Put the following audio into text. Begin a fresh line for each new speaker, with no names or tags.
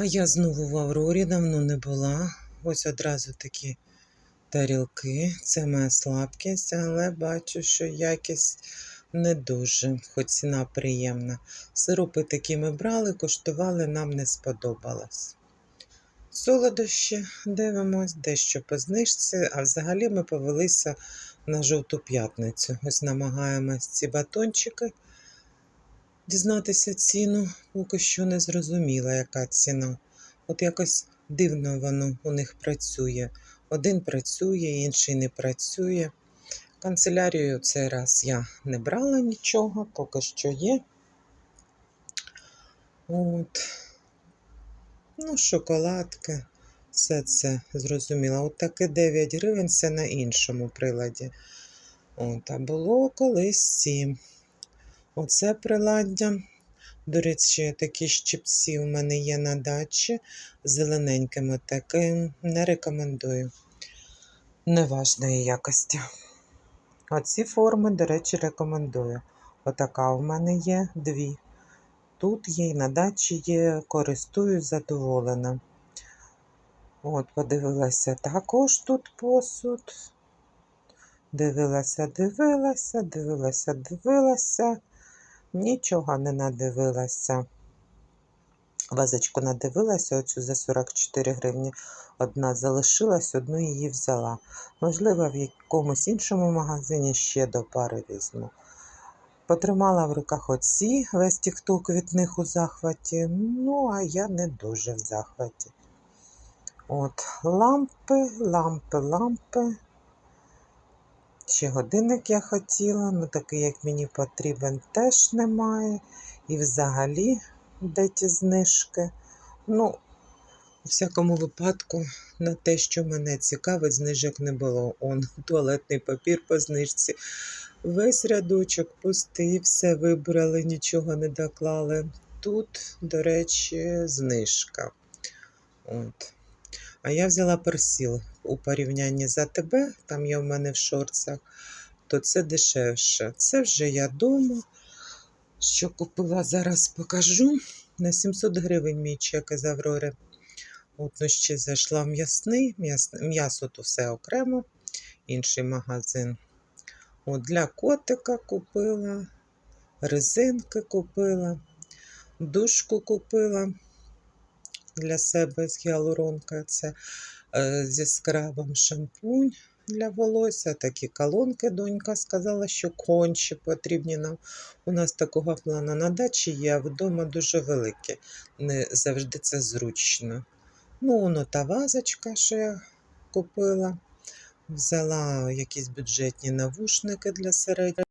А я знову в Аврорі давно не була. Ось одразу такі тарілки. Це моя слабкість, але бачу, що якість не дуже, хоч ціна приємна. Сиропи такі ми брали, коштували, нам не сподобалось. Солодощі дивимось, дещо по знижці, а взагалі ми повелися на жовту п'ятницю. Ось намагаємось ці батончики дізнатися ціну. Поки що не зрозуміла, яка ціна. От якось дивно воно у них працює. Один працює, інший не працює. Канцелярію цей раз я не брала нічого, поки що є. От. Ну, шоколадки, все це зрозуміло. От таке 9 гривень це на іншому приладі. От, а було колись 7. Оце приладдя. До речі, такі щипці у мене є на дачі зелененькими таким. Не рекомендую. Неважної якості. Оці форми, до речі, рекомендую. Отака у мене є дві. Тут є і на дачі є, користуюсь задоволена. От, подивилася також тут посуд. Дивилася, дивилася, дивилася, дивилася. Нічого не надивилася. Вазочку надивилася, оцю за 44 гривні. Одна залишилась, одну її взяла. Можливо, в якомусь іншому магазині ще до пари візьму. Потримала в руках оці, весь тікток від них у захваті. Ну, а я не дуже в захваті. От, лампи, лампи, лампи. Ще годинник я хотіла, ну такий, як мені потрібен, теж немає. І взагалі, де ті знижки. Ну, у всякому випадку, на те, що мене цікавить, знижок не було. Он туалетний папір по знижці. Весь рядочок пустий, все вибрали, нічого не доклали. Тут, до речі, знижка. От. А я взяла персіл у порівнянні за тебе, там є в мене в шорцах, то це дешевше. Це вже я дома. Що купила, зараз покажу. На 700 гривень мій чек із Аврори. От, ще зайшла в м'ясний. М'ясо то все окремо, інший магазин. От, для котика купила, резинки купила, душку купила для себе з гіалуронка. Це е, зі скрабом шампунь для волосся, такі колонки. Донька сказала, що конче потрібні нам. У нас такого плану на дачі є, а вдома дуже великі. Не завжди це зручно. Ну, воно та вазочка, що я купила. Взяла якісь бюджетні навушники для середнього.